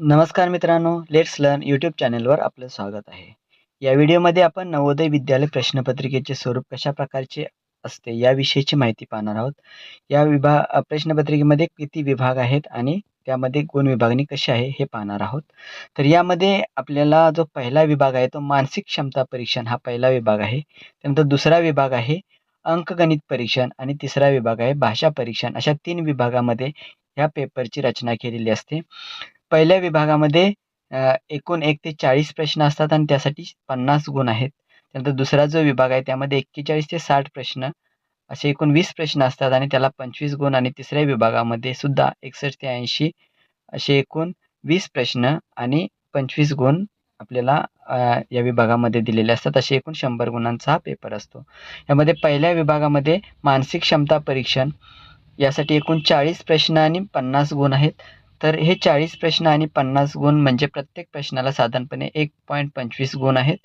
नमस्कार मित्रांनो let's learn YouTube चॅनलवर आपलं स्वागत आहे. या व्हिडिओमध्ये आपण नवोदय विद्यालय प्रश्नपत्रिकेचे स्वरूप कशा प्रकारचे असते याविषयीची माहिती पाहणार आहोत. या विभाग प्रश्नपत्रिकेमध्ये किती विभाग आहेत आणि त्यामध्ये गुण विभागणी कशी आहे हे पाहणार आहोत. तर यामध्ये आपल्याला जो पहिला विभाग आहे तो मानसिक क्षमता परीक्षण हा पहिला विभाग आहे. त्यानंतर दुसरा विभाग आहे अंकगणित परीक्षण आणि तिसरा विभाग आहे भाषा परीक्षण. अशा तीन विभागामध्ये ह्या पेपरची रचना केलेली असते. पहिल्या विभागामध्ये एकूण एक ते चाळीस प्रश्न असतात आणि त्यासाठी पन्नास गुण आहेत. त्यानंतर दुसरा जो विभाग आहे त्यामध्ये एक्केचाळीस ते साठ प्रश्न असे एकूण वीस प्रश्न असतात आणि त्याला पंचवीस गुण आणि तिसऱ्या विभागामध्ये सुद्धा एकसष्ट ते ऐंशी असे एकूण वीस प्रश्न आणि पंचवीस गुण आपल्याला या विभागामध्ये दिलेले असतात. असे एकूण शंभर गुणांचा हा पेपर असतो. यामध्ये पहिल्या विभागामध्ये मानसिक क्षमता परीक्षण यासाठी एकूण चाळीस प्रश्न आणि पन्नास गुण आहेत. तर हे चाळीस प्रश्न आणि पन्नास गुण म्हणजे प्रत्येक प्रश्नाला साधारणपणे एक पॉईंट पंचवीस गुण आहेत.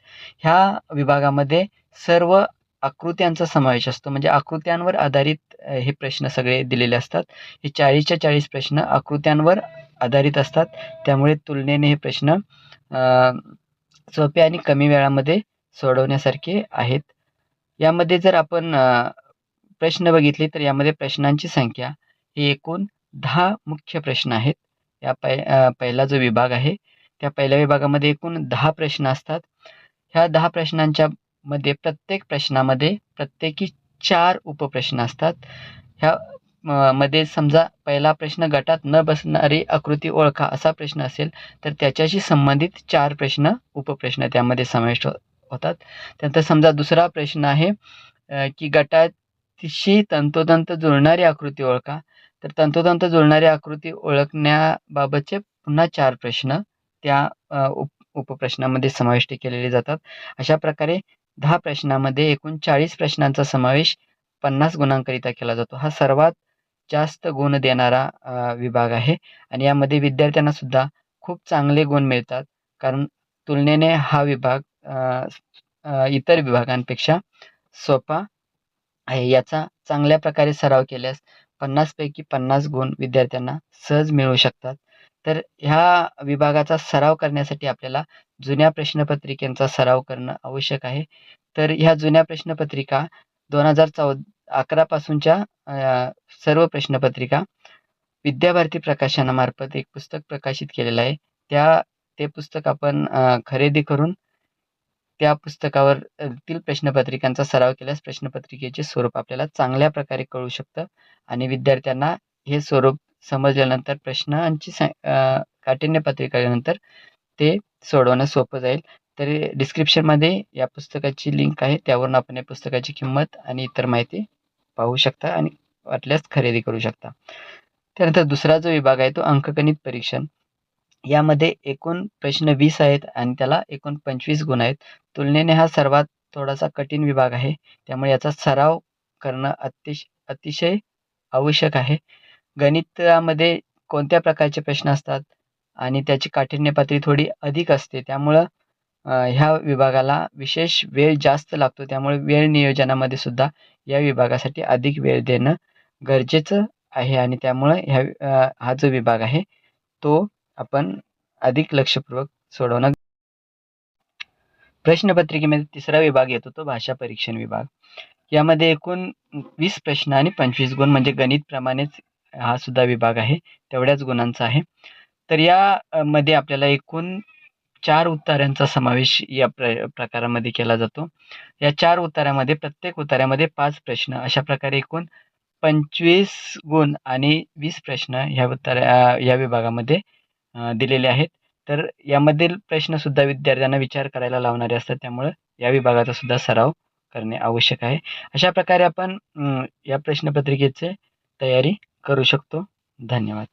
ह्या विभागामध्ये सर्व आकृत्यांचा समावेश असतो. म्हणजे आकृत्यांवर आधारित हे प्रश्न सगळे दिलेले असतात. हे चाळीसच्या चाळीस प्रश्न आकृत्यांवर आधारित असतात. त्यामुळे तुलनेने हे प्रश्न सोपे आणि कमी वेळामध्ये सोडवण्यासारखे आहेत. यामध्ये जर आपण प्रश्न बघितले तर यामध्ये प्रश्नांची संख्या ही एकूण दहा मुख्य प्रश्न आहेत. या पै पहिला जो विभाग आहे त्या पहिल्या विभागामध्ये एकूण दहा प्रश्न असतात. ह्या दहा प्रश्नांच्या मध्ये प्रत्येक प्रश्नामध्ये प्रत्येकी चार उपप्रश्न असतात. ह्या मध्ये समजा पहिला प्रश्न गटात न बसणारी आकृती ओळखा असा प्रश्न असेल तर त्याच्याशी संबंधित चार प्रश्न उपप्रश्न त्यामध्ये समाविष्ट हो-, होतात. त्यानंतर समजा दुसरा प्रश्न आहे की गटाशी तंतोतंत जुळणारी आकृती ओळखा. तर तंतोतंत जुळणारी आकृती ओळखण्याबाबतचे पुन्हा चार प्रश्न त्या उप उपप्रश्नामध्ये समाविष्ट केलेले जातात. अशा प्रकारे दहा प्रश्नामध्ये एकूण चाळीस प्रश्नांचा समावेश पन्नास गुणांकरिता केला जातो. हा सर्वात जास्त गुण देणारा विभाग आहे आणि यामध्ये विद्यार्थ्यांना सुद्धा खूप चांगले गुण मिळतात. कारण तुलनेने हा विभाग इतर विभागांपेक्षा सोपा आहे. याचा चांगल्या प्रकारे सराव केल्यास पन्नासपैकी पन्नास गुण विद्यार्थ्यांना सहज मिळू शकतात. तर ह्या विभागाचा सराव करण्यासाठी आपल्याला जुन्या प्रश्नपत्रिकेंचा सराव करणं आवश्यक आहे. तर ह्या जुन्या प्रश्नपत्रिका दोन हजार चौ अकरापासूनच्या सर्व प्रश्नपत्रिका विद्याभारती प्रकाशनामार्फत एक पुस्तक प्रकाशित केलेलं आहे. त्या ते पुस्तक आपण खरेदी करून त्या पुस्तकावर तील प्रश्नपत्रिकांचा सराव केल्यास प्रश्नपत्रिकेचे स्वरूप आपल्याला चांगल्या प्रकारे कळू शकतं. आणि विद्यार्थ्यांना हे स्वरूप समजल्यानंतर प्रश्नांची स काठिण्य ते सोडवणं सोपं जाईल. तरी डिस्क्रिप्शनमध्ये या पुस्तकाची लिंक आहे. त्यावरून आपण या पुस्तकाची किंमत आणि इतर माहिती पाहू शकता आणि वाटल्यास खरेदी करू शकता. त्यानंतर दुसरा जो विभाग आहे तो अंकगणित परीक्षण. यामध्ये एकूण प्रश्न वीस आहेत आणि त्याला एकूण पंचवीस गुण आहेत. तुलनेने हा सर्वात थोडासा कठीण विभाग आहे. त्यामुळे याचा सराव करणं अतिश अतिशय आवश्यक आहे. गणितामध्ये कोणत्या प्रकारचे प्रश्न असतात आणि त्याची काठिण्य पातळी थोडी अधिक असते त्यामुळं ह्या विभागाला विशेष वेळ जास्त लागतो. त्यामुळे वेळ नियोजनामध्ये सुद्धा या विभागासाठी अधिक वेळ देणं गरजेचं आहे आणि त्यामुळं ह्या हा जो विभाग आहे तो आपण अधिक लक्षपूर्वक सोडवणं प्रश्नपत्रिकेमध्ये तिसरा विभाग येतो तो भाषा परीक्षण विभाग. यामध्ये एकूण वीस प्रश्न आणि पंचवीस गुण म्हणजे गणितप्रमाणेच हा सुद्धा विभाग आहे तेवढ्याच गुणांचा आहे. तर यामध्ये आपल्याला एकूण चार उत्तरांचा समावेश या प्र प्रकारामध्ये केला जातो. या चार उत्तरामध्ये प्रत्येक उत्तरामध्ये पाच प्रश्न अशा प्रकारे एकूण पंचवीस गुण आणि वीस प्रश्न ह्या उत्तर या विभागामध्ये दिलेले आहेत. तर यामधील प्रश्नसुद्धा विद्यार्थ्यांना विचार करायला लावणारे असतात. त्यामुळं या विभागाचा सुद्धा सराव करणे आवश्यक आहे. अशा प्रकारे आपण या प्रश्नपत्रिकेचे तयारी करू शकतो. धन्यवाद.